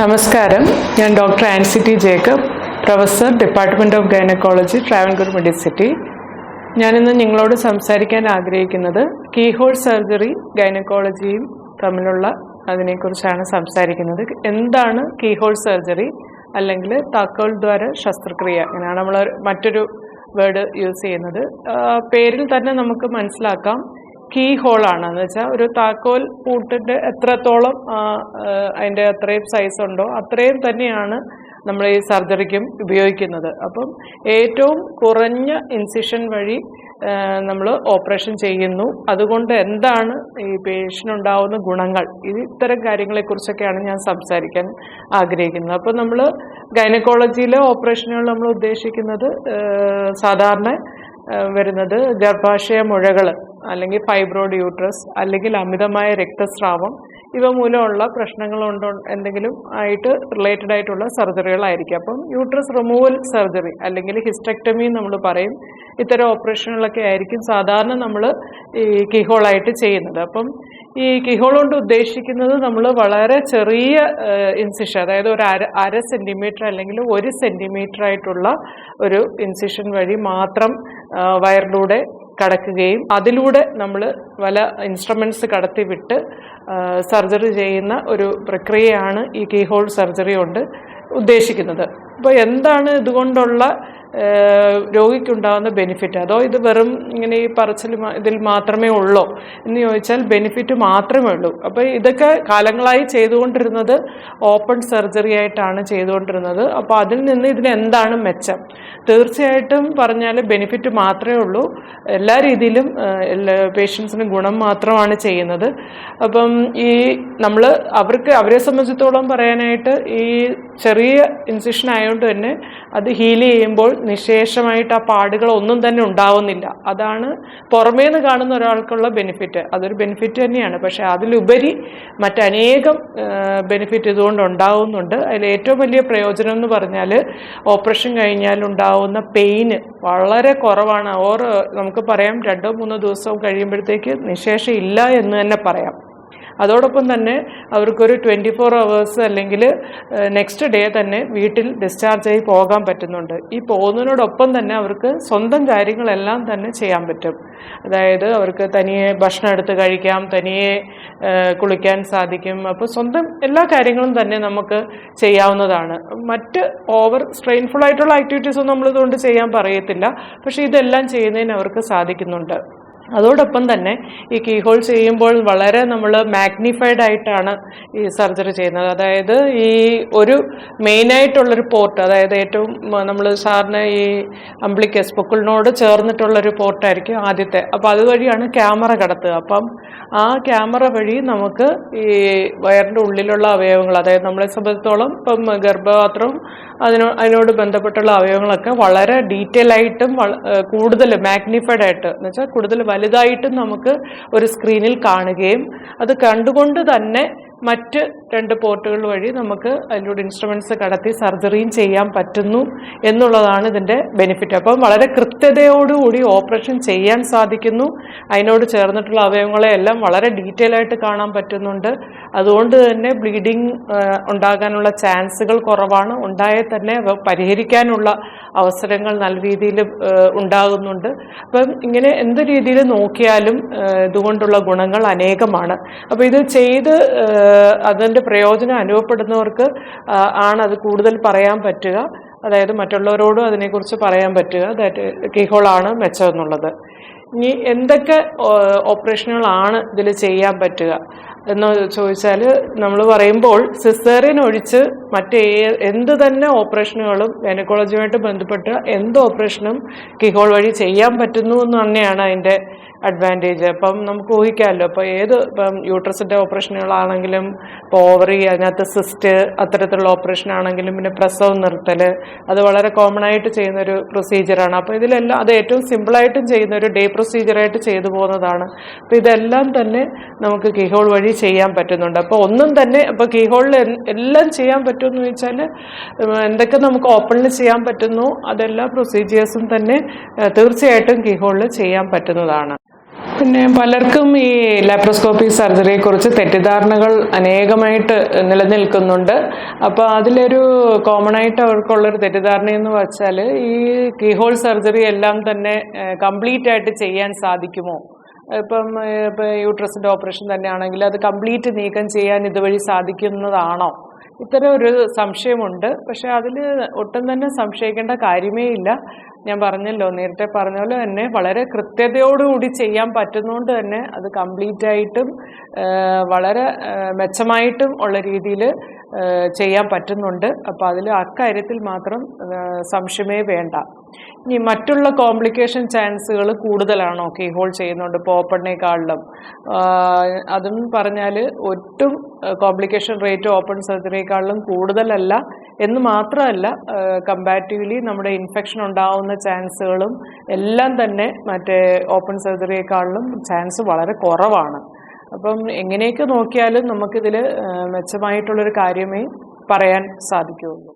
നമസ്കാരം. ഞാൻ doctor Ancy T Jacob professor department of gynaecology Travancore Medicity ഞാനിന്ന് നിങ്ങളോട് സംസാരിക്കാൻ ആഗ്രഹിക്കുന്നത് കീഹോൾ സർജറി ഗൈനക്കോളജിയും തമ്മിലുള്ള അതിനെക്കുറിച്ചാണ് സംസാരിക്കുന്നത്. എന്താണ് കീഹോൾ സർജറി അല്ലെങ്കിൽ താക്കോൽ ദ്വാര ശസ്ത്രക്രിയ അങ്ങനെയാണ് നമ്മൾ മറ്റൊരു വേർഡ് യൂസ് ചെയ്യുന്നത്. പേരിൽ തന്നെ നമുക്ക് മനസ്സിലാക്കാം. കീ ആണ്. എന്ന് വെച്ചാൽ ഒരു താക്കോൽ പൂട്ടിട്ട് എത്രത്തോളം അതിന്റെ അത്രയും സൈസ് ഉണ്ടോ അത്രയും തന്നെയാണ് നമ്മൾ ഈ സർജറിക്കും ഉപയോഗിക്കുന്നത്. അപ്പം ഏറ്റവും കുറഞ്ഞ ഇൻസിഷൻ വഴി നമ്മൾ ഓപ്പറേഷൻ ചെയ്യുന്നു. അതുകൊണ്ട് എന്താണ് ഈ പേഷ്യനുണ്ടാവുന്ന ഗുണങ്ങൾ? ഇത് ഇത്തരം കാര്യങ്ങളെക്കുറിച്ചൊക്കെയാണ് ഞാൻ സംസാരിക്കാൻ ആഗ്രഹിക്കുന്നത്. അപ്പോൾ നമ്മൾ ഗൈനക്കോളജിയിലെ ഓപ്പറേഷനുകൾ നമ്മൾ ഉദ്ദേശിക്കുന്നത് സാധാരണ വരുന്നത് ഗർഭാശയ മുഴകൾ അല്ലെങ്കിൽ ഫൈബ്രോയിഡ് യൂട്രസ് അല്ലെങ്കിൽ അമിതമായ രക്തസ്രാവം ഇവ മൂലമുള്ള പ്രശ്നങ്ങൾ ഉണ്ടോ എന്തെങ്കിലും ആയിട്ട് റിലേറ്റഡ് ആയിട്ടുള്ള സർജറികളായിരിക്കും. അപ്പം യൂട്രസ് റിമൂവൽ സർജറി അല്ലെങ്കിൽ ഹിസ്റ്റക്ടമി നമ്മൾ പറയും. ഇത്തരം ഓപ്പറേഷനുകളൊക്കെ ആയിരിക്കും സാധാരണ നമ്മൾ ഈ കിഹോളായിട്ട് ചെയ്യുന്നത്. അപ്പം ഈ കിഹോൾ കൊണ്ട് ഉദ്ദേശിക്കുന്നത് നമ്മൾ വളരെ ചെറിയ ഇൻസിഷൻ അതായത് ഒരു അര അര സെന്റിമീറ്റർ അല്ലെങ്കിൽ ഒരു സെന്റിമീറ്റർ ആയിട്ടുള്ള ഒരു ഇൻസിഷൻ വഴി മാത്രം വയറിലൂടെ കടക്കുകയും അതിലൂടെ നമ്മൾ പല ഇൻസ്ട്രുമെന്റ്സ് കടത്തിവിട്ട് സർജറി ചെയ്യുന്ന ഒരു പ്രക്രിയയാണ് ഈ കീഹോൾ സർജറി കൊണ്ട് ഉദ്ദേശിക്കുന്നത്. അപ്പോൾ എന്താണ് ഇതുകൊണ്ടുള്ള രോഗിക്കുണ്ടാകുന്ന ബെനിഫിറ്റ് അതോ ഇത് വെറും ഇങ്ങനെ ഈ പറച്ചിൽ ഇതിൽ മാത്രമേ ഉള്ളൂ? എന്ന് ചോദിച്ചാൽ ബെനിഫിറ്റ് മാത്രമേ ഉള്ളൂ. അപ്പോൾ ഇതൊക്കെ കാലങ്ങളായി ചെയ്തുകൊണ്ടിരുന്നത് ഓപ്പൺ സർജറി ആയിട്ടാണ് ചെയ്തുകൊണ്ടിരുന്നത്. അപ്പോൾ അതിൽ നിന്ന് ഇതിന് എന്താണ് മെച്ചം? തീർച്ചയായിട്ടും പറഞ്ഞാൽ ബെനിഫിറ്റ് മാത്രമേ ഉള്ളൂ. എല്ലാ രീതിയിലും എല്ലാ പേഷ്യൻസിന് ഗുണം മാത്രമാണ് ചെയ്യുന്നത്. അപ്പം ഈ നമ്മൾ അവർക്ക് അവരെ സംബന്ധിച്ചിടത്തോളം പറയാനായിട്ട് ഈ ചെറിയ ഇൻസിഷൻ ആയതുകൊണ്ട് തന്നെ അത് ഹീൽ ചെയ്യുമ്പോൾ നിശേഷമായിട്ട് ആ പാടുകൾ ഒന്നും തന്നെ ഉണ്ടാവുന്നില്ല. അതാണ് പുറമേ നിന്ന് കാണുന്ന ഒരാൾക്കുള്ള ബെനിഫിറ്റ് അതൊരു ബെനിഫിറ്റ് തന്നെയാണ്. പക്ഷേ അതിലുപരി മറ്റനേകം ബെനിഫിറ്റ് ഇതുകൊണ്ട് ഉണ്ടാവുന്നുണ്ട്. അതിൽ ഏറ്റവും വലിയ പ്രയോജനം എന്ന് പറഞ്ഞാൽ ഓപ്പറേഷൻ കഴിഞ്ഞാൽ ഉണ്ടാവുന്ന പെയിന് വളരെ കുറവാണ്. ഓർ നമുക്ക് പറയാം രണ്ടോ മൂന്നോ ദിവസവും കഴിയുമ്പോഴത്തേക്ക് നിശേഷം ഇല്ല എന്ന് തന്നെ പറയാം. അതോടൊപ്പം തന്നെ അവർക്കൊരു ട്വന്റി ഫോർ അവേഴ്സ് അല്ലെങ്കിൽ നെക്സ്റ്റ് ഡേ തന്നെ വീട്ടിൽ ഡിസ്ചാർജ് ആയി പോകാൻ പറ്റുന്നുണ്ട്. ഈ പോകുന്നതിനോടൊപ്പം തന്നെ അവർക്ക് സ്വന്തം കാര്യങ്ങളെല്ലാം തന്നെ ചെയ്യാൻ പറ്റും. അതായത് അവർക്ക് തനിയെ ഭക്ഷണം എടുത്ത് കഴിക്കാം തനിയെ കുളിക്കാൻ സാധിക്കും. അപ്പോൾ സ്വന്തം എല്ലാ കാര്യങ്ങളും തന്നെ നമുക്ക് ചെയ്യാവുന്നതാണ്. മറ്റ് ഓവർ സ്ട്രെയിൻഫുൾ ആയിട്ടുള്ള ആക്ടിവിറ്റീസ് ഒന്നും നമ്മളിതുകൊണ്ട് ചെയ്യാൻ പറയത്തില്ല. പക്ഷേ ഇതെല്ലാം ചെയ്യുന്നതിന് അവർക്ക് സാധിക്കുന്നുണ്ട്. അതോടൊപ്പം തന്നെ ഈ കീഹോൾ ചെയ്യുമ്പോൾ വളരെ നമ്മൾ മാഗ്നിഫൈഡ് ആയിട്ടാണ് ഈ സർജറി ചെയ്യുന്നത്. അതായത് ഈ ഒരു മെയിനായിട്ടുള്ളൊരു പോർട്ട് അതായത് ഏറ്റവും നമ്മൾ സാറിന് ഈ അംബ്ലിക്കസ് പൊക്കിളിനോട് ചേർന്നിട്ടുള്ളൊരു പോർട്ടായിരിക്കും ആദ്യത്തെ. അപ്പോൾ അതുവഴിയാണ് ക്യാമറ കടത്തുക. അപ്പം ആ ക്യാമറ വഴി നമുക്ക് ഈ വയറിന്റെ ഉള്ളിലുള്ള അവയവങ്ങൾ അതായത് നമ്മളെ സംബന്ധിച്ചിടത്തോളം ഇപ്പം ഗർഭപാത്രവും അതിനോ അതിനോട് ബന്ധപ്പെട്ടുള്ള അവയവങ്ങളൊക്കെ വളരെ ഡീറ്റെയിൽ ആയിട്ടും കൂടുതൽ മാഗ്നിഫൈഡ് ആയിട്ട് എന്ന് വെച്ചാൽ കൂടുതൽ വലുതായിട്ടും നമുക്ക് ഒരു സ്ക്രീനിൽ കാണുകയും അത് കണ്ടുകൊണ്ട് തന്നെ മറ്റ് രണ്ട് പോർട്ടുകൾ വഴി നമുക്ക് അതിലൂടെ ഇൻസ്ട്രുമെന്റ്സ് കടത്തി സർജറിയും ചെയ്യാൻ പറ്റുന്നു എന്നുള്ളതാണ് ഇതിന്റെ ബെനിഫിറ്റ് അപ്പം വളരെ കൃത്യതയോടുകൂടി ഓപ്പറേഷൻ ചെയ്യാൻ സാധിക്കുന്നു. അതിനോട് ചേർന്നിട്ടുള്ള അവയവങ്ങളെ എല്ലാം വളരെ ഡീറ്റെയിൽ ആയിട്ട് കാണാൻ പറ്റുന്നുണ്ട്. അതുകൊണ്ട് തന്നെ ബ്ലീഡിങ് ഉണ്ടാകാനുള്ള ചാൻസുകൾ കുറവാണ്. ഉണ്ടായാൽ തന്നെ പരിഹരിക്കാനുള്ള അവസരങ്ങൾ നല്ല രീതിയിൽ ഉണ്ടാകുന്നുണ്ട്. അപ്പം ഇങ്ങനെ എന്ത് രീതിയിൽ നോക്കിയാലും ഇതുകൊണ്ടുള്ള ഗുണങ്ങൾ അനേകമാണ്. അപ്പോൾ ഇത് ചെയ്ത് അതിന്റെ പ്രയോജനം അനുഭവപ്പെടുന്നവർക്ക് ആണ് അത് കൂടുതൽ പറയാൻ പറ്റുക. അതായത് മറ്റുള്ളവരോടും അതിനെക്കുറിച്ച് പറയാൻ പറ്റുക. ദാറ്റ് കീഹോളാണ് മെച്ചം എന്നുള്ളത്. ഇനി എന്തൊക്കെ ഓപ്പറേഷനുകളാണ് ഇതിൽ ചെയ്യാൻ പറ്റുക എന്ന് ചോദിച്ചാൽ നമ്മൾ പറയുമ്പോൾ സിസേറിയൻ ഒഴിച്ച് മറ്റേ എന്ത് തന്നെ ഓപ്പറേഷനുകളും ഗൈനക്കോളജിയുമായിട്ട് ബന്ധപ്പെട്ട് എന്ത് ഓപ്പറേഷനും കിഹോൾ വഴി ചെയ്യാൻ പറ്റുന്നു എന്ന് തന്നെയാണ് അതിന്റെ അഡ്വാന്റേജ് അപ്പം നമുക്ക് ഊഹിക്കാമല്ലോ. അപ്പോൾ ഏത് ഇപ്പം യൂട്രസിന്റെ ഓപ്പറേഷനുകളാണെങ്കിലും ഓവറി അതിനകത്ത് സിസ്റ്റ് അത്തരത്തിലുള്ള ഓപ്പറേഷൻ ആണെങ്കിലും പിന്നെ പ്രസവം നിർത്തൽ അത് വളരെ കോമൺ ആയിട്ട് ചെയ്യുന്നൊരു പ്രൊസീജിയറാണ് അപ്പോൾ ഇതിലെല്ലാം അത് ഏറ്റവും സിമ്പിളായിട്ടും ചെയ്യുന്ന ഒരു ഡേ പ്രൊസീജിയറായിട്ട് ചെയ്തു പോകുന്നതാണ്. അപ്പോൾ ഇതെല്ലാം തന്നെ നമുക്ക് കീഹോൾ വഴി ചെയ്യാൻ പറ്റുന്നുണ്ട്. അപ്പോൾ ഒന്നും തന്നെ അപ്പോൾ കീഹോളിൽ എല്ലാം ചെയ്യാൻ പറ്റുമെന്ന് ചോദിച്ചാൽ എന്തൊക്കെ നമുക്ക് ഓപ്പണിൽ ചെയ്യാൻ പറ്റുന്നു അതെല്ലാ പ്രൊസീജിയേഴ്സും തന്നെ തീർച്ചയായിട്ടും കീഹോളിൽ ചെയ്യാൻ പറ്റുന്നതാണ്. പിന്നെ പലർക്കും ഈ ലാപ്രോസ്കോപ്പി സർജറിയെ കുറിച്ച് തെറ്റിദ്ധാരണകൾ അനേകമായിട്ട് നിലനിൽക്കുന്നുണ്ട്. അപ്പോൾ അതിലൊരു കോമൺ ആയിട്ട് അവർക്കുള്ളൊരു തെറ്റിദ്ധാരണ എന്ന് വെച്ചാൽ ഈ കീഹോൾ സർജറി എല്ലാം തന്നെ കംപ്ലീറ്റ് ആയിട്ട് ചെയ്യാൻ സാധിക്കുമോ? ഇപ്പം ഇപ്പം യൂട്രസിന്റെ ഓപ്പറേഷൻ തന്നെയാണെങ്കിൽ അത് കംപ്ലീറ്റ് നീക്കം ചെയ്യാൻ ഇതുവഴി സാധിക്കുന്നതാണോ? ഇത്തരം ഒരു സംശയമുണ്ട്. പക്ഷെ അതിൽ ഒട്ടും തന്നെ സംശയിക്കേണ്ട കാര്യമേ ഇല്ല. ഞാൻ പറഞ്ഞല്ലോ നേരത്തെ പറഞ്ഞ പോലെ തന്നെ വളരെ കൃത്യതയോടുകൂടി ചെയ്യാൻ പറ്റുന്നതുകൊണ്ട് തന്നെ അത് കംപ്ലീറ്റ് ആയിട്ടും വളരെ മെച്ചമായിട്ടും ഉള്ള രീതിയിൽ ചെയ്യാൻ പറ്റുന്നുണ്ട്. അപ്പോൾ അതിൽ അക്കാര്യത്തിൽ മാത്രം സംശയമേ വേണ്ട. ഇനി മറ്റുള്ള കോംപ്ലിക്കേഷൻ ചാൻസുകൾ കൂടുതലാണോ കീ ഹോൾ ചെയ്യുന്നുണ്ട് ഓപ്പണിനേക്കാളിലും അതും പറഞ്ഞാൽ ഒട്ടും കോംപ്ലിക്കേഷൻ റേറ്റ് ഓപ്പൺ സർജറിയേക്കാളിലും കൂടുതലല്ല. എന്ന് മാത്രമല്ല കമ്പാരിറ്റീവ്ലി നമ്മുടെ ഇൻഫെക്ഷൻ ഉണ്ടാവുന്ന ചാൻസുകളും എല്ലാം തന്നെ മറ്റേ ഓപ്പൺ സർജറിയേക്കാളിലും ചാൻസ് വളരെ കുറവാണ്. അപ്പം എങ്ങനെയൊക്കെ നോക്കിയാലും നമുക്കിതിൽ മെച്ചമായിട്ടുള്ളൊരു കാര്യമേ പറയാൻ സാധിക്കുകയുള്ളൂ.